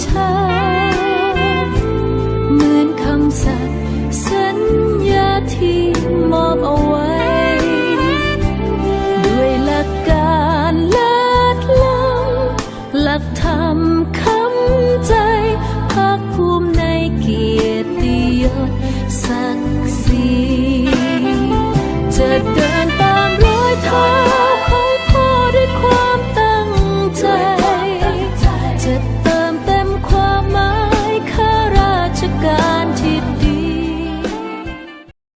วงประชาเหมือนคำสัตย์สัญญาที่มอบเอาไว้ ด้วยหลักการเลิศล้ำหลักธรรมคำใจภาคภูมิในเกียรติยศศักดิ์ศรีจะเดิ